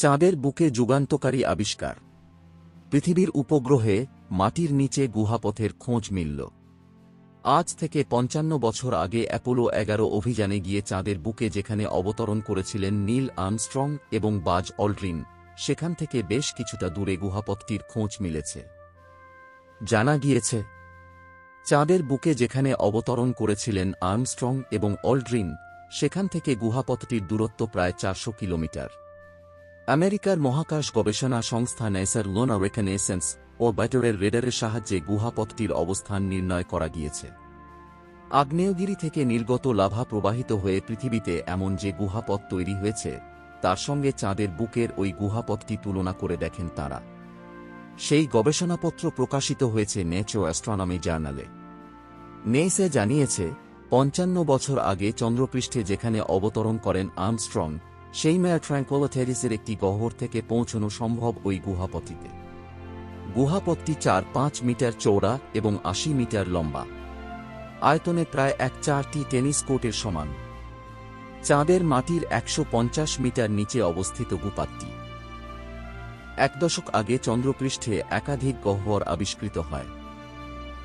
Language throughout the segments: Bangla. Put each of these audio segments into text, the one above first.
চাঁদের বুকে যুগান্তকারী আবিষ্কার। পৃথিবীর উপগ্রহে মাটির নিচে গুহাপথের খোঁজ মিলল। আজ থেকে পঞ্চান্ন বছর আগে অ্যাপোলো এগারো অভিযানে গিয়ে চাঁদের বুকে যেখানে অবতরণ করেছিলেন নীল আর্মস্ট্রং এবং বাজ অল্ড্রিন সেখান থেকে বেশ কিছুটা দূরে গুহাপথটির খোঁজ মিলেছে। জানা গিয়েছে, চাঁদের বুকে যেখানে অবতরণ করেছিলেন আর্মস্ট্রং এবং অল্ড্রিন সেখান থেকে গুহাপথটির দূরত্ব প্রায় চারশো কিলোমিটার। আমেরিকার মহাকাশ গবেষণা সংস্থা নেসার লোনা রেকনেসেন্স ও ব্যাটারের রেডারের সাহায্যে গুহাপথটির অবস্থান নির্ণয় করা গিয়েছে। আগ্নেয়গিরি থেকে নির্গত লাভা প্রবাহিত হয়ে পৃথিবীতে এমন যে গুহাপথ তৈরি হয়েছে, তার সঙ্গে চাঁদের বুকের ওই গুহাপথটি তুলনা করে দেখেন তারা। সেই গবেষণাপত্র প্রকাশিত হয়েছে নেচো অ্যাস্ট্রোনমি জার্নালে। নেইসে জানিয়েছে, পঞ্চান্ন বছর আগে চন্দ্রপৃষ্ঠে যেখানে অবতরণ করেন আর্মস্ট্রং সেই মেয়ার ট্র্যাঙ্কোলোথেরিসের একটি গহ্বর থেকে পৌঁছানো সম্ভব ওই গুহাপথিতে গুহাপথটি চার পাঁচ মিটার চৌড়া এবং আশি মিটার লম্বা। আয়তনে প্রায় এক চারটি টেনিস কোর্টের সমান। চাঁদের মাটির একশো পঞ্চাশ মিটার নিচে অবস্থিত গুপাতটি এক দশক আগে চন্দ্রপৃষ্ঠে একাধিক গহ্বর আবিষ্কৃত হয়।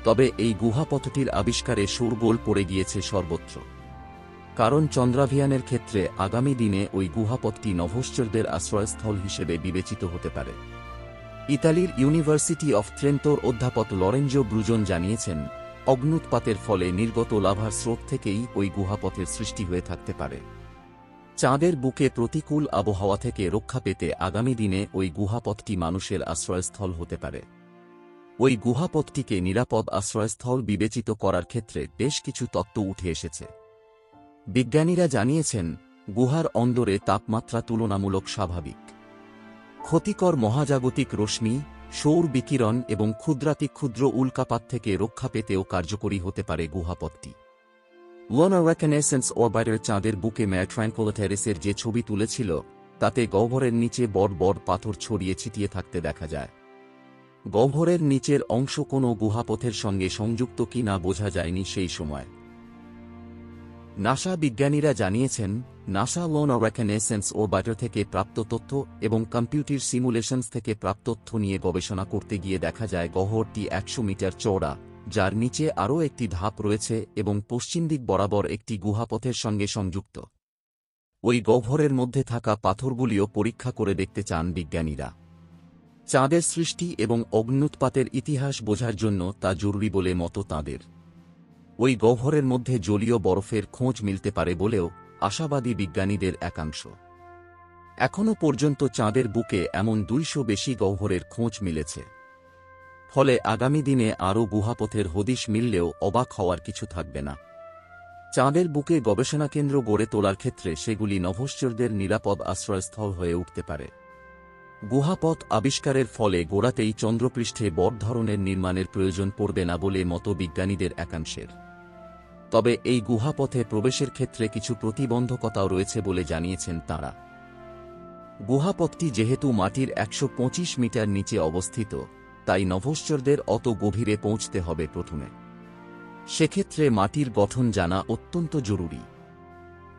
তবে এই গুহাপথটির আবিষ্কারে সুরগোল পড়ে গিয়েছে সর্বত্র। কারণ চন্দ্রাভিয়ানের ক্ষেত্রে আগামী দিনে ওই গুহাপথটি নভশ্চরদের আশ্রয়স্থল হিসেবে বিবেচিত হতে পারে। ইতালির ইউনিভার্সিটি অফ ট্রেন্টোর অধ্যাপক লরেঞ্জো ব্রুজন জানিয়েছেন অগ্নুৎপাতের ফলে নির্গত লাভার স্রোত থেকেই ওই গুহাপথের সৃষ্টি হয়ে থাকতে পারে। চাঁদের বুকে প্রতিকূল আবহাওয়া থেকে রক্ষা পেতে আগামী দিনে ওই গুহাপথটি মানুষের আশ্রয়স্থল হতে পারে। ওই গুহাপথটিকে নিরাপদ আশ্রয়স্থল বিবেচিত করার ক্ষেত্রে বেশ কিছু তত্ত্ব উঠে এসেছে। বিজ্ঞানীরা জানিয়েছেন, গুহার অন্দরে তাপমাত্রা তুলনামূলক স্বাভাবিক। ক্ষতিকর মহাজাগতিক রশ্মি, সৌর বিকিরণ এবং ক্ষুদ্রাতি ক্ষুদ্র উল্কাপাত থেকে রক্ষা পেতেও কার্যকরী হতে পারে গুহাপথটি। ওয়ানার রেকনেসেন্স অরবাইটার চাঁদের বুকে ম্যার ট্র্যাঙ্কোলোথেরিসের যে ছবি তুলেছিল, তাতে গহ্বরের নিচে বড় বড় পাথর ছড়িয়ে ছিটিয়ে থাকতে দেখা যায়। গহ্বরের নিচের অংশ কোনো গুহাপথের সঙ্গে সংযুক্ত কি না বোঝা যায়নি সেই সময়। নাসা বিজ্ঞানীরা জানিয়েছেন, নাসা লোন রেকনেসেন্স ও বাটার থেকে প্রাপ্ত তথ্য এবং কম্পিউটার সিমুলেশনস থেকে প্রাপ্ত তথ্য নিয়ে গবেষণা করতে গিয়ে দেখা যায় গহ্বরটি একশো মিটার চওড়া, যার নিচে আরও একটি ধাপ রয়েছে এবং পশ্চিম দিক বরাবর একটি গুহাপথের সঙ্গে সংযুক্ত। ওই গহ্বরের মধ্যে থাকা পাথরগুলিও পরীক্ষা করে দেখতে চান বিজ্ঞানীরা। চাঁদের সৃষ্টি এবং অগ্নুৎপাতের ইতিহাস বোঝার জন্য তা জরুরি বলে মতো তাঁদের। ওই গহ্বরের মধ্যে জলীয় বরফের খোঁজ মিলতে পারে বলেও আশাবাদী বিজ্ঞানীদের একাংশ। এখনও পর্যন্ত চাঁদের বুকে এমন দুইশো বেশি গহ্বরের খোঁজ মিলেছে। ফলে আগামী দিনে আরও গুহাপথের হদিশ মিললেও অবাক হওয়ার কিছু থাকবে না। চাঁদের বুকে গবেষণা কেন্দ্র গড়ে তোলার ক্ষেত্রে সেগুলি নভশ্চরদের নিরাপদ আশ্রয়স্থল হয়ে উঠতে পারে। গুহাপথ আবিষ্কারের ফলে গোড়াতেই চন্দ্রপৃষ্ঠে বড় ধরনের নির্মাণের প্রয়োজন পড়বে না বলে মতো বিজ্ঞানীদের একাংশের। তবে এই গুহাপথে প্রবেশের ক্ষেত্রে কিছু প্রতিবন্ধকতাও রয়েছে বলে জানিয়েছেন তাঁরা। গুহাপথটি যেহেতু মাটির একশো পঁচিশ মিটার নিচে অবস্থিত, তাই নভশ্চরদের অত গভীরে পৌঁছতে হবে প্রথমে। সেক্ষেত্রে মাটির গঠন জানা অত্যন্ত জরুরি।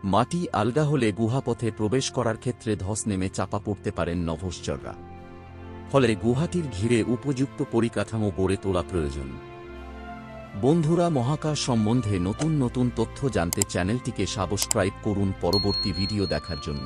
মাটি আলগা হলে গুহাপথে প্রবেশ করার ক্ষেত্রে ধস নেমে চাপা পড়তে পারেন নভশ্চররা। ফলে গুহাটির ঘিরে উপযুক্ত পরিকাঠামো গড়ে তোলা প্রয়োজন। বন্ধুরা মহাকাশ সম্বন্ধে নতুন নতুন তথ্য জানতে চ্যানেলটিকে সাবস্ক্রাইব করুন পরবর্তী ভিডিও দেখার জন্য।